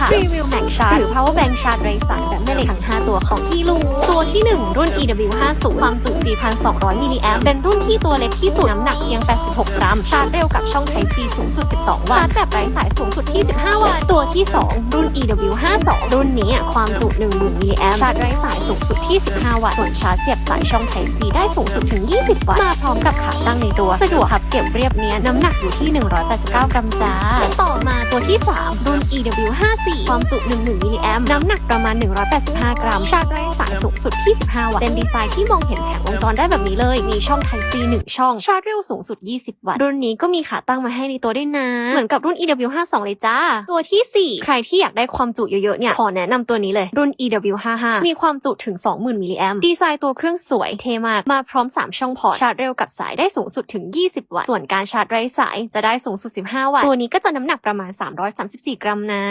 ค่ะรีวิวแม็กชาร์จหรือ power bank ชาร์จไร้สายแบบแม่เหล็กทั้ง 5 ตัวของ e l u ตัวที่ 1 รุ่น EW50 ความจุ 4,200 มิลลิแอมเป็นรุ่นที่ตัวเล็กที่สุด น้ำหนักเพียง 86 กรัม ชาร์จเร็วกับช่อง Type C สูงสุด 12 วัตต์ ชาร์จแบบไร้สายสูงสุดที่ 15 วัตต์ ตัวที่ 2 รุ่น EW52 รุ่นนี้ความจุ 10,000 มิลลิแอมชาร์จไร้สายสูงสุดที่ 15 วัตต์ ส่วนชาร์จเสียบสายช่อง Type C ได้สูงสุดถึง 20 วัตต์ มาพร้อมกับขาตั้งในตัว สะดวกพับเก็บเรียบเนี้ยบน้ำหนักอยู่ที่ 189 กรัมจ้า ต่อมาตัว ที่ 3 รุ่น EW54 ความจุ 11 มิลลิแอมน้ำหนักประมาณ 185 กรัม ชาร์จไร้สายสูงสุดที่ 15 วัตต์ เป็นดีไซน์ที่มองเห็นแผงวงจรได้แบบนี้เลย มีช่อง Type C 1 ช่อง ชาร์จเร็วสูงสุด 20 วัตต์ รุ่นนี้ก็มีขาตั้งมาให้ในตัวด้วยนะ เหมือนกับรุ่น EW52 เลยจ้า ตัวที่ 4 ใครที่อยากได้ความจุเยอะๆ เนี่ย ขอแนะนำตัวนี้เลย รุ่น EW55 มีความจุถึง 20,000 มิลลิแอมดีไซน์ตัวเครื่องสวยเท่มาก มาพร้อม 3 ช่องพอร์ต ชาร์จเร็วกับสายได้สูงสุดถึง 20 วัตต์ ส่วนการชาร์จไร้สายจะได้สูงสุด 15 วัตต์ ตัวนี้ก็จะน้ำหนักประมาณ334 กรัมนะ